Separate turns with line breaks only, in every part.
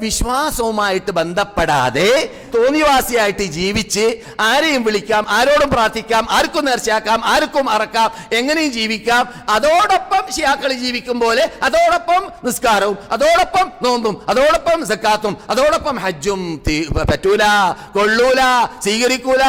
വിശ്വാസവുമായിട്ട് ബന്ധപ്പെടാതെ തോന്നിവാസിയായിട്ട് ജീവിച്ച് ആരെയും വിളിക്കാം ആരോടും പ്രാർത്ഥിക്കാം ആർക്കും നേർച്ചയാക്കാം ആർക്കും അറക്കാം എങ്ങനെയും ജീവിക്കാം. അതോടൊപ്പം ഷിയാക്കൾ ജീവിക്കും പോലെ അതോടൊപ്പം നിസ്കാരവും അതോടൊപ്പം നോമ്പും അതോടൊപ്പം സക്കാത്തും അതോടൊപ്പം ഹജ്ജും പറ്റൂല കൊള്ളൂല സ്വീകരിക്കൂല.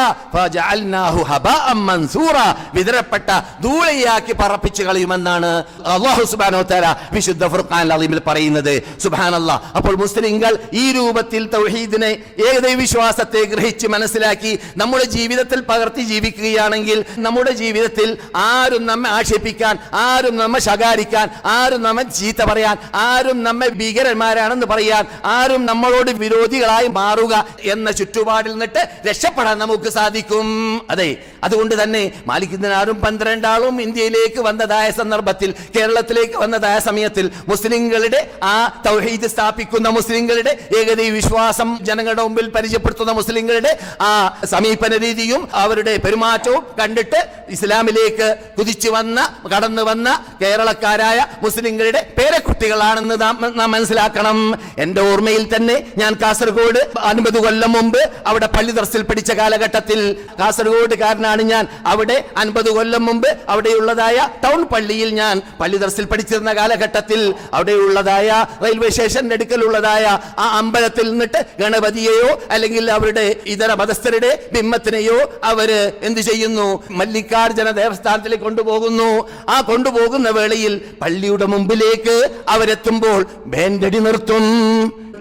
മൻസൂറ. വിതരപ്പെട്ട ധൂളയാക്കി പറപ്പിച്ചു കളയുമെന്നാണ് അള്ളാഹു സുബാനോ തല വിശുദ്ധ ഫുർഖാൻ അലീമിൽ പറയുന്നത്. സുബ്ഹാനല്ലാ. അപ്പോൾ മുസ്ലിങ്ങൾ ഈ രൂപത്തിൽ തൗഹീദിനെ ഏകദൈവിശ്വാസത്തെ ഗ്രഹിച്ച് മനസ്സിലാക്കി നമ്മുടെ ജീവിതത്തിൽ പകർത്തി ജീവിക്കുകയാണെങ്കിൽ നമ്മുടെ ജീവിതത്തിൽ ആരും നമ്മെ ആക്ഷേപിക്കാൻ ആരും നമ്മെ ശകാരിക്കാൻ ആരും നമ്മെ ചീത്ത പറയാൻ ആരും നമ്മെ ഭീകരന്മാരാണെന്ന് പറയാൻ ആരും നമ്മളോട് വിരോധികളായി മാറുക എന്ന ചുറ്റുപാടിൽ നിന്നിട്ട് രക്ഷപ്പെടാൻ നമുക്ക് സാധിക്കും. അതെ അതുകൊണ്ട് തന്നെ മാലിക്കുന്നതിനാരും പന്ത്രണ്ടാളും ഇന്ത്യയിലേക്ക് വന്നതായ സന്ദർഭത്തിൽ കേരളത്തിലേക്ക് വന്നതായ സമയത്തിൽ മുസ്ലിങ്ങളുടെ ആ തൗഹീദ് സ്ഥാപിക്കുന്ന മുസ്ലിങ്ങളുടെ ഏകദീ വിശ്വാസം ജനങ്ങളുടെ മുമ്പിൽ പരിചയപ്പെടുത്തുന്ന മുസ്ലിങ്ങളുടെ ആ സമീപന രീതിയും അവരുടെ പെരുമാറ്റവും കണ്ടിട്ട് ഇസ്ലാമിലേക്ക് കുതിച്ചു വന്ന കടന്നു വന്ന കേരളക്കാരായ മുസ്ലിങ്ങളുടെ പേരക്കുട്ടികളാണെന്ന് നാം മനസ്സിലാക്കണം. എന്റെ ഓർമ്മയിൽ തന്നെ ഞാൻ കാസർഗോഡ് അൻപത് കൊല്ലം മുമ്പ് അവിടെ പള്ളി ദർസിൽ പഠിച്ച കാലഘട്ടത്തിൽ കാസർഗോഡുകാരനാണ് ഞാൻ. അവിടെ അൻപത് കൊല്ലം മുമ്പ് അവിടെയുള്ളതായ ടൗൺ പള്ളിയിൽ ഞാൻ പള്ളി ദർസിൽ പഠിച്ചിരുന്ന കാലഘട്ടത്തിൽ അവിടെയുള്ളതായ റെയിൽവേ സ്റ്റേഷൻ അടുക്കലുള്ളതായ ആ അമ്പലത്തിൽ നിന്നിട്ട് ഗണപതിയെയോ അല്ലെങ്കിൽ അവരുടെ ഇതര മതസ്ഥരുടെ ബിംബത്തിനെയോ അവർ എന്ത് ചെയ്യുന്നു? മല്ലികാർജുന ദേവസ്ഥാനത്തിലേക്ക് കൊണ്ടുപോകുന്നു. ആ കൊണ്ടുപോകുന്ന വേളയിൽ പള്ളിയുടെ മുമ്പിലേക്ക് അവരെത്തുമ്പോൾ ബേൻഡടി നിർത്തും.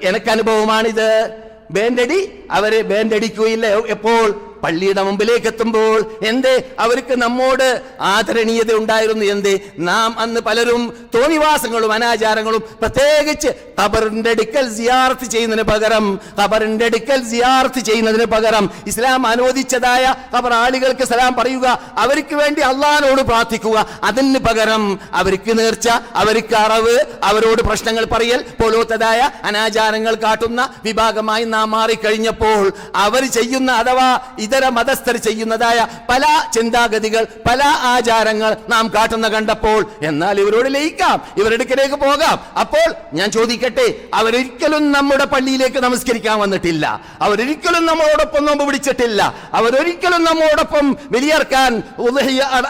എനിക്ക് അനുഭവമാണിത് ബേൻഡടി അവരെ ബേൻഡടിക്കുകയില്ല. എപ്പോൾ? പള്ളിയുടെ മുമ്പിലേക്ക് എത്തുമ്പോൾ എന്തേ അവർക്ക് നമ്മോട് ആദരണീയത ഉണ്ടായിരുന്നു എന്തേ? നാം അന്ന് പലരും തോന്നിവാസങ്ങളും അനാചാരങ്ങളും പ്രത്യേകിച്ച് ഖബറിന്റെ അടുക്കൽ സിയാർത്ത് ചെയ്യുന്നതിന് പകരം ഖബറിന്റെ അടുക്കൽ സിയാർത്ത് ചെയ്യുന്നതിന് പകരം ഇസ്ലാം അനുവദിച്ചതായ ഖബർ ആളുകൾക്ക് സലാം പറയുക അവർക്ക് വേണ്ടി അള്ളഹാനോട് പ്രാർത്ഥിക്കുക. അതിന് പകരം അവർക്ക് നേർച്ച അവർക്ക് അറിവ് അവരോട് പ്രശ്നങ്ങൾ പറയൽ പോലോത്തതായ അനാചാരങ്ങൾ കാട്ടുന്ന വിഭാഗമായി നാം മാറിക്കഴിഞ്ഞപ്പോൾ അവർ ചെയ്യുന്ന അഥവാ ഇതര മതസ്ഥർ ചെയ്യുന്നതായ പല ചിന്താഗതികൾ പല ആചാരങ്ങൾ നാം കാട്ടുന്ന കണ്ടപ്പോൾ എന്നാൽ ഇവരോട് ലയിക്കാം ഇവരെടുക്കലേക്ക് പോകാം. അപ്പോൾ ഞാൻ ചോദിക്കട്ടെ അവരൊരിക്കലും നമ്മുടെ പള്ളിയിലേക്ക് നമസ്കരിക്കാൻ വന്നിട്ടില്ല. അവരൊരിക്കലും നമ്മളോടൊപ്പം നോമ്പ് പിടിച്ചിട്ടില്ല. അവരൊരിക്കലും നമ്മോടൊപ്പം വിലയർക്കാൻ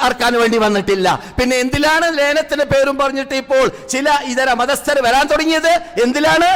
അർക്കാൻ വേണ്ടി വന്നിട്ടില്ല. പിന്നെ എന്തിലാണ് ലേനത്തിന്റെ പേരും പറഞ്ഞിട്ട് ഇപ്പോൾ ചില ഇതര മതസ്ഥർ വരാൻ തുടങ്ങിയത്? എന്തിലാണ്?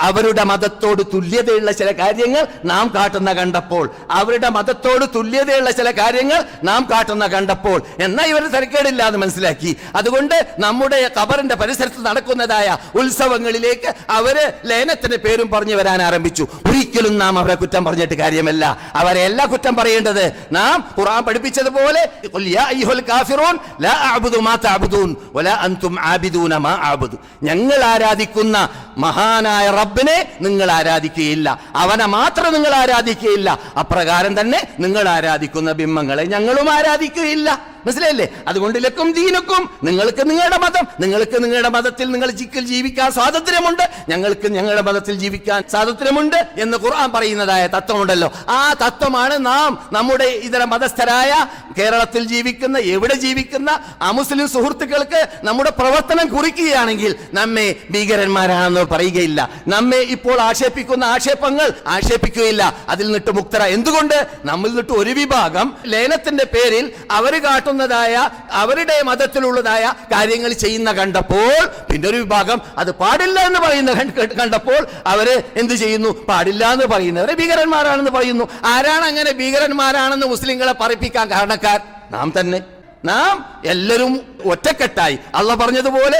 അവരുടെ മതത്തോട് തുല്യതയുള്ള ചില കാര്യങ്ങൾ നാം കാട്ടുന്ന കണ്ടപ്പോൾ അവരുടെ മതത്തോട് തുല്യതയുള്ള ചില കാര്യങ്ങൾ നാം കാട്ടുന്ന കണ്ടപ്പോൾ. എന്നാൽ ഇവർ തിരക്കേടില്ല എന്ന് മനസ്സിലാക്കി. അതുകൊണ്ട് നമ്മുടെ കബറിന്റെ പരിസരത്ത് നടക്കുന്നതായ ഉത്സവങ്ങളിലേക്ക് അവർ ലയനത്തിന് പേരും പറഞ്ഞു വരാൻ ആരംഭിച്ചു. ഒരിക്കലും നാം അവരെ കുറ്റം പറഞ്ഞിട്ട് കാര്യമല്ല. അവരെ എല്ലാ കുറ്റം പറയേണ്ടത്. നാം ഖുർആൻ പഠിപ്പിച്ചതുപോലെ "ഖുൽ യാ അയ്യുഹൽ കാഫിറൂൻ ലാ അഅ്ബുദു മാ തഅ്ബുദൂൻ വലാ അൻതും ആബിദൂന മാ അഅ്ബുദു. ഞങ്ങൾ ആരാധിക്കുന്ന മഹാനായ റബ്ബിനെ നിങ്ങൾ ആരാധിക്കുകയില്ല. അവനെ മാത്രം നിങ്ങൾ ആരാധിക്കുകയില്ല. അപ്രകാരം തന്നെ നിങ്ങൾ ആരാധിക്കുന്ന ബിംബങ്ങളെ ഞങ്ങളും ആരാധിക്കുകയില്ല. മനസ്സിലായില്ലേ? അതുകൊണ്ട് ലക്കും ദീനക്കും നിങ്ങൾക്ക് നിങ്ങളുടെ മതം നിങ്ങൾക്ക് നിങ്ങളുടെ മതത്തിൽ നിങ്ങൾ ജീവിക്കാൻ സ്വാതന്ത്ര്യമുണ്ട് ഞങ്ങൾക്ക് ഞങ്ങളുടെ മതത്തിൽ ജീവിക്കാൻ സ്വാതന്ത്ര്യമുണ്ട് എന്ന് ഖുർആൻ പറയുന്നതായ തത്വമുണ്ടല്ലോ. ആ തത്വമാണ് നാം നമ്മുടെ ഇതര മതസ്ഥരായ കേരളത്തിൽ ജീവിക്കുന്ന എവിടെ ജീവിക്കുന്ന അമുസ്ലിം സുഹൃത്തുക്കൾക്ക് നമ്മുടെ പ്രവർത്തനം കുറിക്കുകയാണെങ്കിൽ നമ്മെ ഭീകരന്മാരാണെന്ന് പറയുകയില്ല. നമ്മെ ഇപ്പോൾ ആക്ഷേപിക്കുന്ന ആക്ഷേപങ്ങൾ ആക്ഷേപിക്കുകയില്ല. അതിൽ നിന്നിട്ട് മുക്തര. എന്തുകൊണ്ട്? നമ്മിൽ നിന്നിട്ട് ഒരു വിഭാഗം ലേനത്തിന്റെ പേരിൽ അവർ കാട്ടുന്നതായ അവരുടെ മതത്തിലുള്ളതായ കാര്യങ്ങൾ ചെയ്യുന്ന കണ്ടപ്പോൾ പിന്നെ ഒരു വിഭാഗം അത് പാടില്ല എന്ന് പറയുന്ന കണ്ടപ്പോൾ അവർ എന്ത് ചെയ്യുന്നു? പാടില്ല എന്ന് പറയുന്നവരെ ഭീകരന്മാരാണെന്ന് പറയുന്നു. ആരാണ് അങ്ങനെ ഭീകരന്മാരാണെന്ന് മുസ്ലിങ്ങളെ പറയിപ്പിക്കാൻ കാരണക്കാർ? നാം തന്നെ. നാം എല്ലാവരും ഒറ്റക്കെട്ടായി. അള്ള പറഞ്ഞതുപോലെ.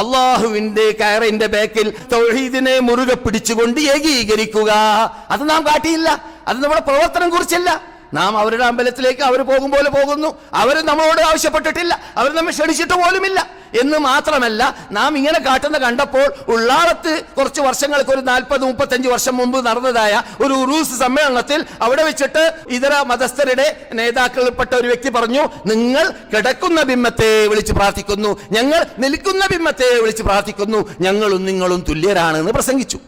അള്ളാഹുവിന്റെ കയറിന്റെ ബാക്കിൽ തൊഴീദിനെ മുറുകെ പിടിച്ചുകൊണ്ട് ഏകീകരിക്കുക. അത് നാം കാട്ടിയില്ല. അത് നമ്മുടെ പ്രവർത്തനം കുറിച്ചല്ല. നാം അവരുടെ അമ്പലത്തിലേക്ക് അവർ പോകും പോലെ പോകുന്നു. അവർ നമ്മളോട് ആവശ്യപ്പെട്ടിട്ടില്ല. അവർ നമ്മെ ക്ഷണിച്ചിട്ട് പോലുമില്ല. എന്ന് മാത്രമല്ല നാം ഇങ്ങനെ കാട്ടുന്ന കണ്ടപ്പോൾ ഉള്ളാളത്ത് കുറച്ച് വർഷങ്ങൾക്ക് ഒരു നാൽപ്പത് മുപ്പത്തഞ്ച് വർഷം മുമ്പ് നടന്നതായ ഒരു ഉറൂസ് സമ്മേളനത്തിൽ അവിടെ വെച്ചിട്ട് ഇതര മതസ്ഥരുടെ നേതാക്കളിൽപ്പെട്ട ഒരു വ്യക്തി പറഞ്ഞു നിങ്ങൾ കിടക്കുന്ന ബിംബത്തെ വിളിച്ച് പ്രാർത്ഥിക്കുന്നു. ഞങ്ങൾ നിൽക്കുന്ന ബിംബത്തെ വിളിച്ച് പ്രാർത്ഥിക്കുന്നു. ഞങ്ങളും നിങ്ങളും തുല്യരാണെന്ന് പ്രസംഗിച്ചു.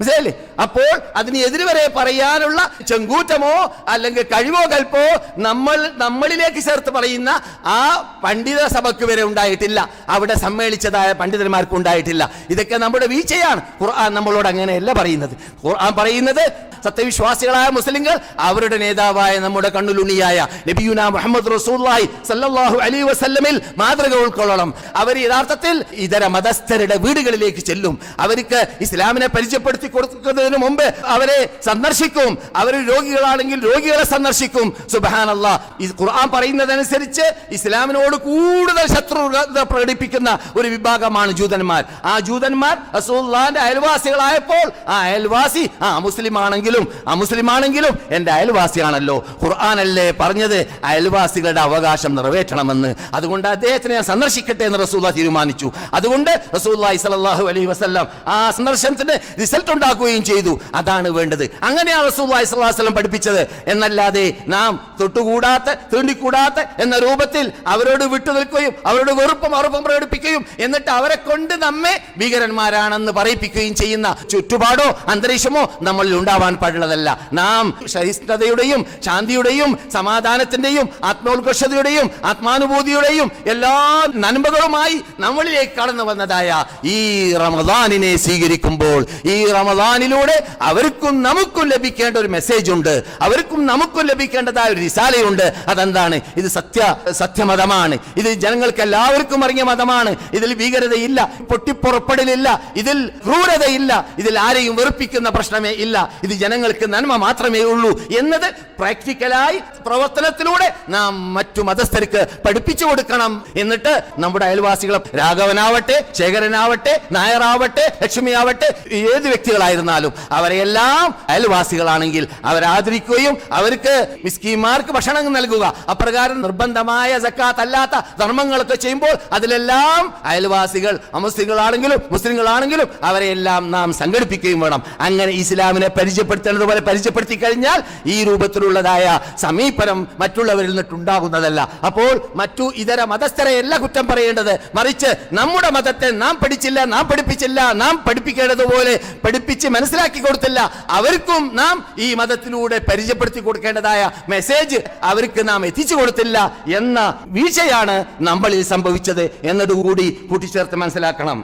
മനസ്സിലായില്ലേ? അപ്പോൾ അതിന് എതിര് പറയാനുള്ള ചെങ്കൂറ്റമോ അല്ലെങ്കിൽ കഴിവോ കൽപ്പോ നമ്മൾ നമ്മളിലേക്ക് ചേർത്ത് പറയുന്ന ആ പണ്ഡിത സഭയ്ക്ക് വരെ ഉണ്ടായിട്ടില്ല. അവിടെ സമ്മേളിച്ചതായ പണ്ഡിതന്മാർക്ക് ഉണ്ടായിട്ടില്ല. ഇതൊക്കെ നമ്മുടെ വീഴ്ചയാണ്. ഖുർആൻ നമ്മളോട് അങ്ങനെയല്ല പറയുന്നത്. ഖുർആൻ പറയുന്നത് സത്യവിശ്വാസികളായ മുസ്ലിങ്ങൾ അവരുടെ നേതാവായ നമ്മുടെ കണ്ണുലുണിയായ നബിയുന മുഹമ്മദ് റസൂല്ലായി സല്ലല്ലാഹു അലൈഹി വസല്ലമിൽ മാതൃക ഉൾക്കൊള്ളണം. അവർ യഥാർത്ഥത്തിൽ ഇതര മതസ്ഥരുടെ വീടുകളിലേക്ക് ചെല്ലും. അവർക്ക് ഇസ്ലാമിനെ പരിചയപ്പെടുത്തി കൊടുക്കുന്നതിന് മുമ്പ് അവരെ സന്ദർശിക്കും. അവർ രോഗികളാണെങ്കിൽ രോഗികളെ സന്ദർശിക്കും. സുബാനല്ല ഈ ഖുർആൻ പറയുന്നതനുസരിച്ച് ഇസ്ലാമിനോട് കൂടുതൽ ശത്രുത പ്രകടിപ്പിക്കുന്ന ഒരു വിഭാഗമാണ് ജൂതന്മാർ. ആ ജൂതന്മാർ റസൂല്ലാന്റെ അയൽവാസികളായപ്പോൾ ആ അയൽവാസി ആ മുസ്ലിം ആണെങ്കിലും ആ മുസ്ലിം ആണെങ്കിലും എന്റെ അയൽവാസിയാണല്ലോ. ഖുർആനല്ലേ പറഞ്ഞത്? അയൽവാസികളുടെ അവകാശം നിറവേറ്റണമെന്ന്. അതുകൊണ്ട് അദ്ദേഹത്തിനെ ഞാൻ സന്ദർശിക്കട്ടെ എന്ന് റസൂല്ല തീരുമാനിച്ചു. അതുകൊണ്ട് റസൂല്ലായി സല്ലല്ലാഹു അലൈഹി വസല്ലം ആ സന്ദർശനത്തിന് റിസൾട്ട് ഉണ്ടാക്കുകയും ചെയ്തു. അതാണ് വേണ്ടത്. അങ്ങനെയാണ് റസൂല്ലായി വസല്ലം പഠിപ്പിച്ചത്. എന്നല്ലാതെ നാം തൊട്ടുകൂടാത്ത തീണ്ടിക്കൂടാത്ത എന്ന രൂപത്തിൽ അവരോട് വിട്ടുനിൽക്കുകയും അവരോട് വെറുപ്പും അറുപ്പും പ്രകടിപ്പിക്കുകയും എന്നിട്ട് അവരെ കൊണ്ട് നമ്മെ ഭീകരന്മാരാണെന്ന് പറയിപ്പിക്കുകയും ചെയ്യുന്ന ചുറ്റുപാടോ അന്തരീക്ഷമോ നമ്മളിൽ ഉണ്ടാവാൻ പാടുള്ളതല്ല. നാം സഹിഷ്ണുതയുടെയും ശാന്തിയുടെയും സമാധാനത്തിന്റെയും ആത്മോത്കർഷതയുടെയും ആത്മാനുഭൂതിയുടെയും എല്ലാ നന്മകളുമായി നമ്മളിലേക്ക് കടന്നു വന്നതായ ഈ റമദാനിനെ സ്വീകരിക്കുമ്പോൾ ഈ റമദാനിലൂടെ അവർക്കും നമുക്കും ലഭിക്കേണ്ട ഒരു മെസ്സേജ് ഉണ്ട്. അവർക്കും നമുക്കും ലഭിക്കേണ്ടതായ ഒരു റിസാലയുണ്ട്. അതെന്താണ്? ഇത് സത്യ സത്യമതമാണ്. ഇത് ജനങ്ങൾക്ക് എല്ലാവർക്കും അറിഞ്ഞ മതമാണ്. ഇതിൽ ഭീകരതയില്ല പൊട്ടിപ്പുറപ്പെടലില്ല ഇതിൽ ക്രൂരതയില്ല ഇതിൽ ആരെയും വെറുപ്പിക്കുന്ന പ്രശ്നമേ ഇല്ല. ഇത് ജനങ്ങൾക്ക് നന്മ മാത്രമേ ഉള്ളൂ എന്നത് പ്രാക്ടിക്കലായി പ്രവർത്തനത്തിലൂടെ നാം മറ്റു മതസ്ഥർക്ക് പഠിപ്പിച്ചു കൊടുക്കണം എന്നിട്ട് നമ്മുടെ അയൽവാസികളെ രാഘവനാവട്ടെ ശേഖരനാവട്ടെ നായറാവട്ടെ ലക്ഷ്മിയാവട്ടെ ഏത് വ്യക്തികളായിരുന്നാലും അവരെല്ലാം അയൽവാസികളാണെങ്കിൽ അവരാദരിക്കുകയും അവർക്ക് മിസ്കിമാർക്ക് ഭക്ഷണം നൽകുക. അപ്രകാരം നിർബന്ധമായ സക്കാത്ത് അല്ലാത്ത ധർമ്മങ്ങളൊക്കെ ചെയ്യുമ്പോൾ അതിലെല്ലാം അയൽവാസികൾ അമുസ്ലിങ്ങളാണെങ്കിലും മുസ്ലിങ്ങളാണെങ്കിലും അവരെല്ലാം നാം സംഘടിപ്പിക്കുകയും വേണം. അങ്ങനെ ഇസ്ലാമിനെ പരിചയപ്പെടുത്തേണ്ടതുപോലെ പരിചയപ്പെടുത്തി കഴിഞ്ഞാൽ ഈ രൂപത്തിലുള്ളതായ സമീപനം മറ്റുള്ളവരിൽ നിന്നിട്ടുണ്ടാകുന്നതല്ല അപ്പോൾ മറ്റു ഇതര മതസ്ഥരെയല്ല കുറ്റം പറയേണ്ടത്. മറിച്ച് നമ്മുടെ മതത്തെ നാം പഠിച്ചില്ല നാം പഠിപ്പിച്ചില്ല നാം പഠിപ്പിക്കേണ്ടതുപോലെ പഠിപ്പിച്ച് മനസ്സിലാക്കി കൊടുത്തില്ല. അവർക്കും നാം ഈ മതത്തിലൂടെ പരിചയപ്പെടുത്തി കൊടുക്കേണ്ടതായ മെസ്സേജ് അവർക്ക് നാം എത്തിച്ചു കൊടുത്തില്ല എന്ന വീഴ്ചയാണ് നമ്മളിൽ സംഭവിച്ചത് എന്നതുകൂടി കൂട്ടിച്ചേർത്ത് മനസ്സിലാക്കണം.